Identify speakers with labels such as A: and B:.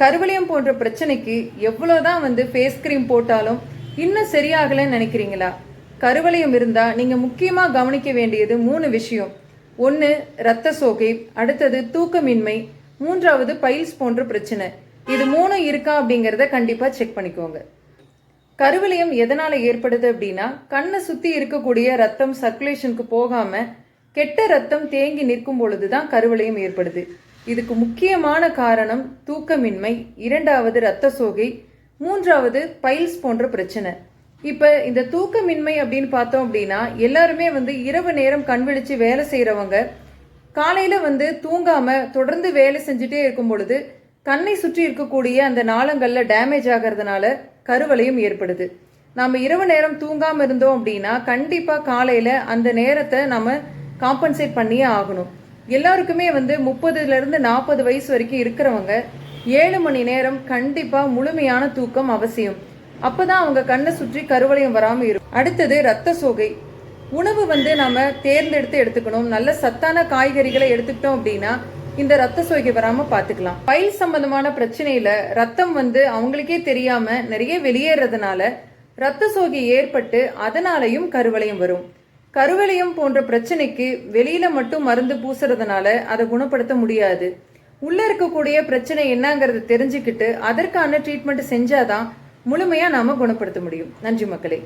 A: கருவளையம் போன்ற பிரச்சனைக்கு எவ்வளோதான் வந்து ஃபேஸ் க்ரீம் போட்டாலும் இன்னும் சரியாகலைன்னு நினைக்கிறீங்களா? கருவளையம் இருந்தால் நீங்கள் முக்கியமாக கவனிக்க வேண்டியது மூணு விஷயம். ஒன்று ரத்த சோகை அடுத்தது தூக்கமின்மை மூன்றாவது பைல்ஸ் போன்ற பிரச்சனை. இது மூணும் இருக்கா அப்படிங்கிறத கண்டிப்பாக செக் பண்ணிக்கோங்க. கருவளையம் எதனால் ஏற்படுது அப்படின்னா கண்ணை சுற்றி இருக்கக்கூடிய ரத்தம் சர்க்குலேஷனுக்கு போகாமல் கெட்ட ரத்தம் தேங்கி நிற்கும் பொழுதுதான் கருவளையம் ஏற்படுது. இதுக்கு முக்கியமான காரணம் தூக்கமின்மை இரண்டாவது ரத்த சோகை மூன்றாவது பைல்ஸ் போன்ற பிரச்சனை. இப்போ இந்த தூக்கமின்மை அப்படின்னு பார்த்தோம் அப்படின்னா எல்லாருமே வந்து இரவு நேரம் கண் விழிச்சு வேலை செய்கிறவங்க காலையில் வந்து தூங்காமல் தொடர்ந்து வேலை செஞ்சுட்டே இருக்கும் பொழுது கண்ணை சுற்றி இருக்கக்கூடிய அந்த நாளங்களில் டேமேஜ் ஆகிறதுனால கருவலையும் ஏற்படுது. நாம் இரவு நேரம் தூங்காமல் இருந்தோம் அப்படின்னா கண்டிப்பாக காலையில் அந்த நேரத்தை நம்ம காம்பன்சேட் பண்ணியே ஆகணும். எல்லாருக்குமே வந்து முப்பதுலேருந்து நாற்பது வயசு வரைக்கும் இருக்கிறவங்க ஏழு மணி நேரம் கண்டிப்பாக முழுமையான தூக்கம் அவசியம். அப்போதான் அவங்க கண்ணை சுற்றி கருவளையம் வராமல் இருக்கும். அடுத்தது ரத்த சோகை. உணவு வந்து நாம் தேர்ந்தெடுத்து எடுத்துக்கணும். நல்ல சத்தான காய்கறிகளை எடுத்துக்கிட்டோம் அப்படின்னா இந்த ரத்த சோகை வராமல் பார்த்துக்கலாம் பயில் சம்பந்தமான பிரச்சனையில் ரத்தம் வந்து அவங்களுக்கே தெரியாமல் நிறைய வெளியேறதுனால ரத்த சோகை ஏற்பட்டு அதனாலையும் கருவளையம் வரும். கருவளையம் போன்ற பிரச்சனைக்கு வெளியில மட்டும் மருந்து பூசுறதுனால அதை குணப்படுத்த முடியாது. உள்ள இருக்கக்கூடிய பிரச்சனை என்னங்கிறத தெரிஞ்சுக்கிட்டு அதற்கான ட்ரீட்மெண்ட் செஞ்சாதான் முழுமையா நாம குணப்படுத்த முடியும். நன்றி மக்களே.